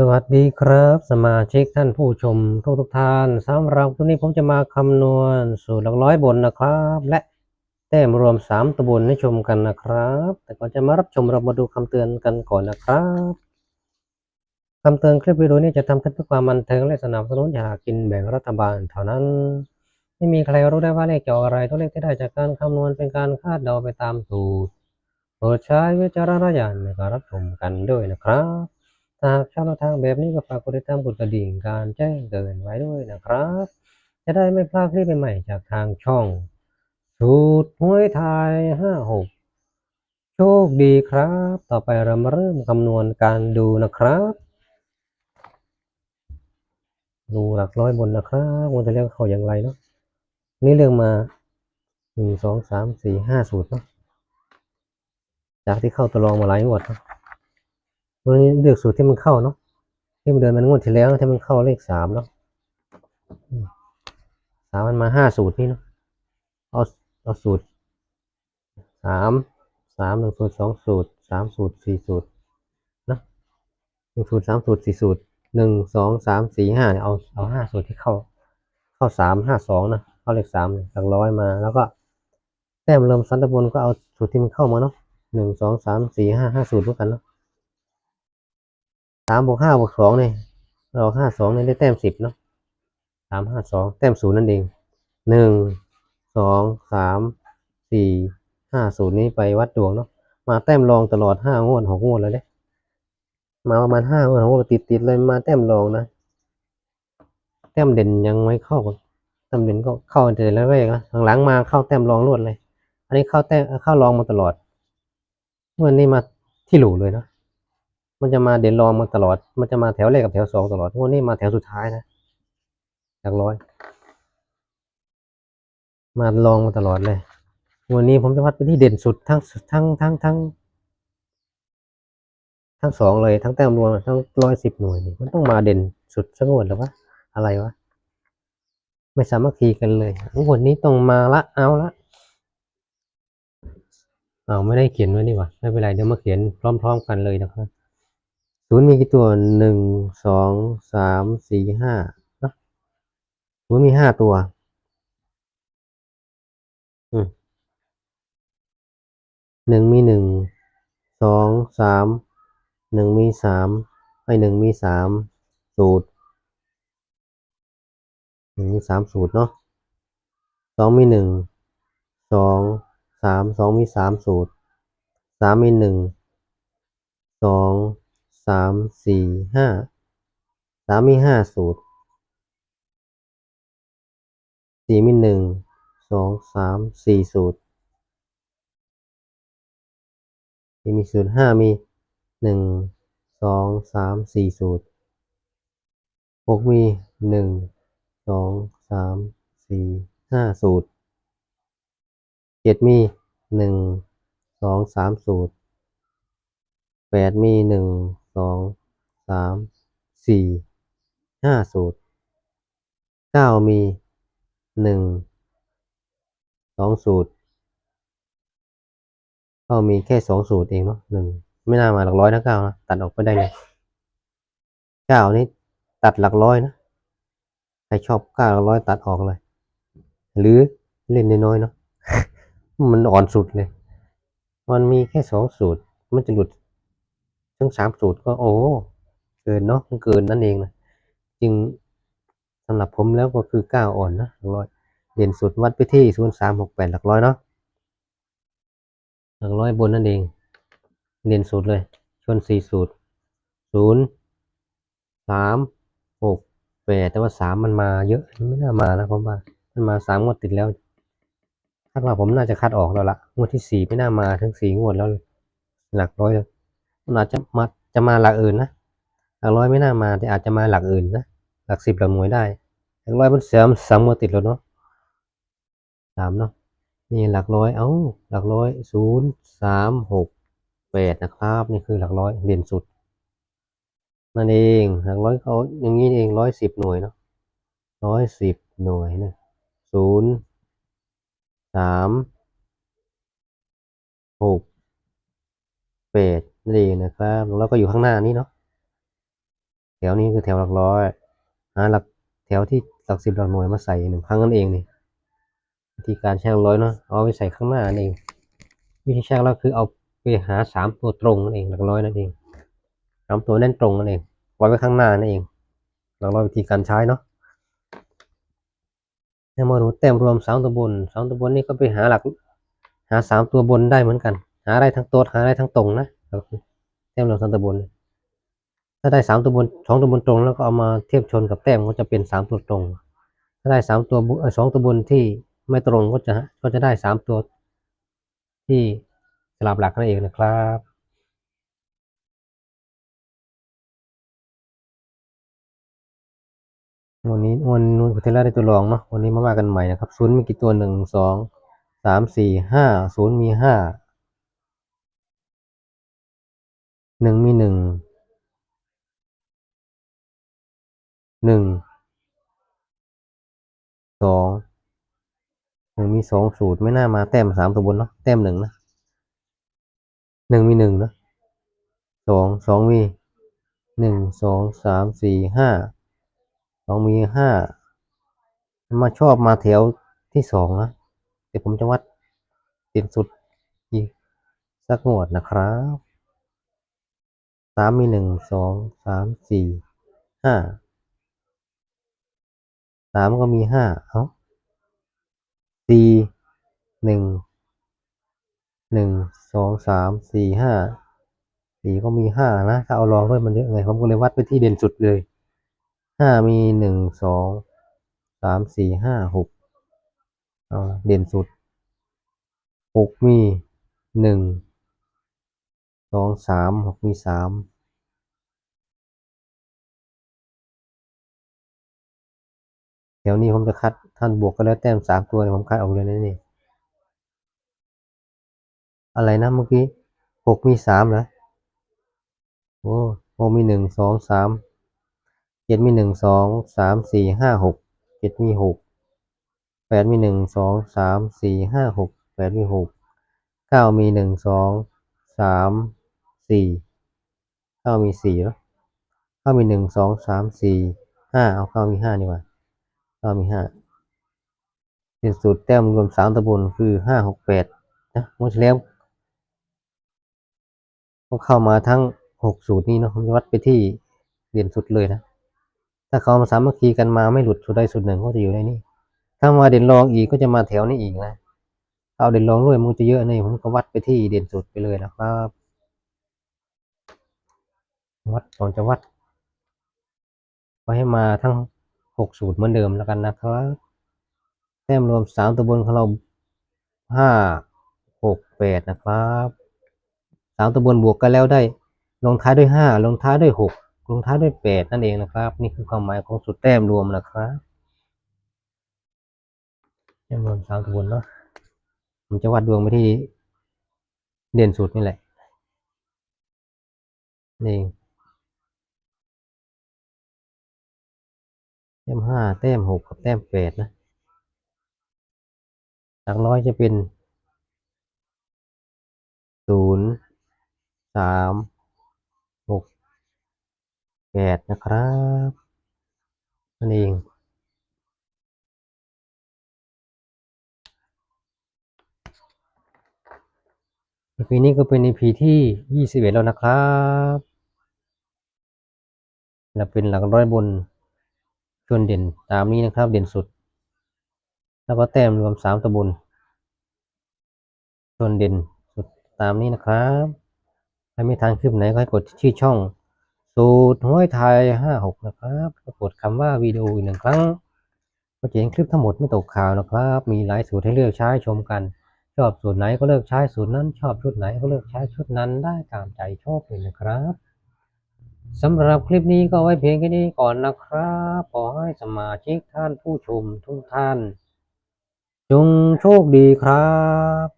สวัสดีครับ สมาชิกท่านผู้ชมทุกทุกท่านสำหรับวันนี้ผมจะมาคำนวณสูตรหลักร้อยบนนะครับ และแต้มรวม 3ตัวบนให้ชมกันนะครับ แต่ก่อนจะมารับชมเรามาดูคำเตือนกันก่อนนะครับคำเตือนคลิปวิดีโอนี้จะทำขึ้นเพื่อความบันเทิงและสนับสนุนอยากกินแบ่งรัฐบาลเท่านั้น ไม่มีใครรู้ได้ว่าเลขเจะออกอะไรตัวเลขที่ได้จากการคำนวณเป็นการคาดเดาไปตามสูตรโปรดใช้วิจารณญาณในการรับชมกันด้วยนะครับ หากชอบแนวทางแบบนี้ก็ฝากกดติดตามกดกระดิ่งการแจ้งเตือนไว้ด้วยนะครับ จะได้ไม่พลาดคลิปใหม่ๆจากทางช่อง สูตรหวยไทยห้าหกโชคดีครับ ต่อไปเรามาเริ่มคำนวณการดูนะครับ ดูหลักร้อยบนนะครับวันจะเรียกเขาอย่างไรเนาะนี่เรื่องมาหนึ่งสองสามสี่ห้าสูตรเนาะจากที่เข้าตวรองมาหลายงวดเนาะ วันนี้เลือกสูตรที่มันเข้าเนาะที่มันเดินมันงวดที่แล้วที่มันเข้าเลขสามเนาะสามมันมาห้าสูตรนี่เนาะเอาเอาสูตรสามสามหนึ่งสูตรสองสูตรสามสูตรสี่สูตรนะหนึ่งสูตรสามสูตรสี่สูตรหนึ่งสองสามสี่ห้าเนี่ยเอาเอาห้าสูตรที่เข้า เข้าสามห้าสองนะเข้าเลขสามหลักร้อยมาแล้วก็แต้มเริ่มสันตะบนก็เอาสูตรที่มันเข้ามาเนาะหนึ่งสองสามสี่ห้าห้าสูตรด้วยกันเนาะ สามบวกห้าบวกสองเนี่ยเราห้าสองเนี่ยได้แต้มสิบเนาะสามห้าสองแต้มศูนย์นั่นเองหนึ่งสองสามสี่ห้าศูนย์นี้ไปวัดดวงเนาะมาแต้มรองตลอดห้างวดหกงวดเลยเด้มาประมาณห้างวดหกงวดติดติดๆเลยมาแต้มรองนะ แต้มเด่นยังไม่เข้าแต้มเด่นก็เข้าแต่แรกๆนะหลังๆมาเข้าแต้มรองรวดเลย อันนี้เข้าแต้มเข้ารองมาตลอดเมื่อนี้มาที่หลูเลยเนาะ มันจะมาเด่นรองมาตลอด มันจะมาแถวแรกกับแถวสองตลอดวันนี้มาแถวสุดท้ายนะจากร้อย มาลองมาตลอดเลยวันนี้ผมจะวัดไปที่เด่นสุดทั้งทั้งทั้งทั้งทั้งสองเลยทั้งแต้มรวมทั้งร้อยสิบหน่วยนี่มันต้องมาเด่นสุดสักงวดหรือวะอะไรวะไม่สามัคคีกันเลยงวดนี้ต้องมาละเอาละเอาไม่ได้เขียนไว้นี่ว่าไม่เป็นไรเดี๋ยวมาเขียนพร้อม ๆ กันเลยนะครับ ศูนย์มีกี่ตัวหนึ่งสองสามสี่ห้านะศูนย์มีห้าตัว อืมหนึ่งมีหนึ่งสองสามหนึ่งมีสามไอหนึ่งมีสามสูตรหนึ่งมีสามสูตรเนาะสองมีหนึ่งสองสามสองมีสามสูตรสามมีหนึ่งสอง สามสี่ห้าสามมีห้าสูตรสี่มีหนึ่งสองสามสี่สูตรสี่มีสูตรห้ามีหนึ่งสองสามสี่สูตรหกมีหนึ่งสองสามสี่ห้าสูตรเจ็ดมีหนึ่งสองสามสูตรแปดมีหนึ่ง สองสามสี่ห้าสูตรเก้ามีหนึ่งสองสูตรก็มีแค่สองสูตรเองเนาะหนึ่งไม่น่ามาหลักร้อยนะเก้านะตัดออกไปได้เลยเก้านี่ตัดหลักร้อยนะใครชอบเก้าหลักร้อยตัดออกเลย หรือเล่นน้อยๆเนาะมันอ่อนสุดเลย มันมีแค่สองสูตร มันจะหลุด ทั้งสามสูตรก็โอ้เกินเนาะมันเกินนั่นเองนะจึงสำหรับผมแล้วก็คือเก้าอ่อนนะหลักร้อยเด่นสุดวัดไปที่ศูนย์สามหกแปดหลักร้อยเนาะหลักร้อยบนนั่นเอง เด่นสุดเลยชนสี่สูตรศูนย์สามหกแปดแต่ว่าสามมันมาเยอะไม่น่ามานะผมว่ามันมาสามงวดติดแล้วคาดว่าผมน่าจะคัดออกแล้วละงวดที่สี่ไม่น่ามาทั้งสี่งวดแล้วหลักร้อยเลย มันอาจจะมาจะมาหลักอื่นนะหลักร้อยไม่น่ามาแต่อาจจะมาหลักอื่นนะหลักสิบหลักหน่วยได้หลักร้อยมันเสียมสามงวดติดแล้วเนาะสามเนาะนี่หลักร้อยเอ้าหลักร้อยศูนย์สามหกแปดนะครับนี่คือหลักร้อยเด่นสุดนั่นเองหลักร้อยเขาอย่างนี้เองร้อยสิบหน่วยเนาะร้อยสิบหน่วยนะศูนย์สามหกแปด นั่นเองนะครับแล้วก็อยู่ข้างหน้านี้เนาะแถวนี้คือแถวหลักร้อยหาหลักแถวที่หลักสิบหลักหน่วยมาใส่หนึ่งครั้งนั่นเองนี่วิธีการใช้หลักร้อยเนาะเอาไปใส่ข้างหน้านั่นเอง วิธีใช้หลักร้อยคือเอาไปหาสามตัวตรงนั่นเองหลักร้อยนั่นเองสามตัวแน่นตรงนั่นเองไว้ไว้ข้างหน้านั่นเองหลักร้อยวิธีการใช้เนาะให้มาดูแต้มรวมสามตัวบนสามตัวบนนี่ก็ไปหาหลัก หาสามตัวบนได้เหมือนกัน หาได้ทั้งตัวหาได้ทั้งตรงนะ แต้มรวมสามตัวบนถ้าได้สามตัวบนสองตัวบนตรง แล้วก็เอามาเทียบชนกับแต้มก็จะเป็นสามตัวตรง ถ้าได้สามตัวสองตัวบนที่ไม่ตรงก็จะก็จะได้สามตัวที่สลับหลักนั่นเองนะครับวันนี้วันนู้นพุทธลาได้ตัวรองเนาะวันนี้มาว่ากันใหม่นะครับศูนย์มีกี่ตัวหนึ่งสองสามสี่ห้าศูนย์มีห้า หนึ่งมีหนึ่ง หนึ่ง สอง หนึ่งมีสองสูตรไม่น่ามาแต้มสามตัวบนเนาะ แต้มหนึ่งนะ หนึ่งมีหนึ่งนะ สอง สองมีหนึ่ง สอง สาม สี่ ห้า สองมีห้า มาชอบมาแถวที่สองนะ เดี๋ยวผมจะวัดเด่นสุดอีกสักงวดนะครับ สามมีหนึ่งสองสามสี่ห้าสามก็มีห้าเอ้าสี่หนึ่งหนึ่งสองสามสี่ห้าสี่ก็มีห้านะถ้าเอารองด้วยมันเยอะไงผมก็เลยวัดไปที่เด่นสุดเลยห้ามีหนึ่งสองสามสี่ห้าหกเอาเด่นสุดหกมีหนึ่ง สองสามหกมีสามแถวนี้ผมจะคัดท่านบวกก็แล้วแต้มสามตัวเนี่ยผมคัดออกเลยนะนี่ อะไรนะเมื่อกี้หกมีสามเหรอโอ้หกมีหนึ่งสองสามเจ็ดมีหนึ่งสองสามสี่ห้าหกเจ็ดมีหกแปดมีหนึ่งสองสามสี่ห้าหกแปดมีหกเก้ามีหนึ่งสอง สามสี่เก้ามีสี่แล้วเก้ามีหนึ่งสองสามสี่ห้าเอาเก้ามีห้านี่ว่าเก้ามีห้าเป็นสูตรแต้มรวมสามตะบนคือห้าหกแปดนะเมื่อที่แล้วก็เข้ามาทั้งหกสูตรนี้เนาะผมจะวัดไปที่เด่นสุดเลยนะถ้าเขามาสามัคคีกันมาไม่หลุดสุดใดสุดหนึ่งก็จะอยู่ในนี้ถ้ามาเด่นรองอีกก็จะมาแถวนี้อีกนะ เอาเด่นรองด้วยมันจะเยอะนี่ผมก็วัดไปที่เด่นสุดไปเลยนะครับ วัดผมจะวัดไว้ให้มาทั้งหกสูตรเหมือนเดิมแล้วกันนะครับแต้มรวมสามตัวบนของเราห้าหกแปดนะครับสามตัวบนบวกกันแล้วได้ ลงท้ายด้วยห้าลงท้ายด้วยหกลงท้ายด้วยแปดนั่นเองนะครับ นี่คือความหมายของสูตรแต้มรวมนะครับแต้มรวมสามตัวบนเนาะ ผมจะวัดดวงไปที่เด่นสุดนี่แหละนี่เองแต้มห้าแต้มหกกับแต้มแปดนะหลักร้อยจะเป็นศูนย์สามหกแปดนะครับนั่นเอง EP นี้ก็เป็น EP ที่ยี่สิบเอ็ดแล้วนะครับและเป็นหลักร้อยบนชนเด่นตามนี้นะครับ เด่นสุด แล้วก็แต้มรวมสามตัวบนชนเด่นสุดตามนี้นะครับใครไม่ทันคลิปไหนก็ให้กดชื่อช่อง สูตรห้วยไทยห้าหกนะครับก็กดคำว่าวิดีโออีกหนึ่งครั้งก็จะเห็นคลิปทั้งหมดไม่ตกข่าวนะครับ มีหลายสูตรให้เลือกใช้ชมกัน ชอบสูตรไหนก็เลือกใช้สูตรนั้น ชอบชุดไหนก็เลือกใช้ชุดนั้นได้ตามใจชอบเลยนะครับสำหรับคลิปนี้ก็ไว้เพียงแค่นี้ก่อนนะครับ ขอให้สมาชิกท่านผู้ชมทุกท่าน จงโชคดีครับ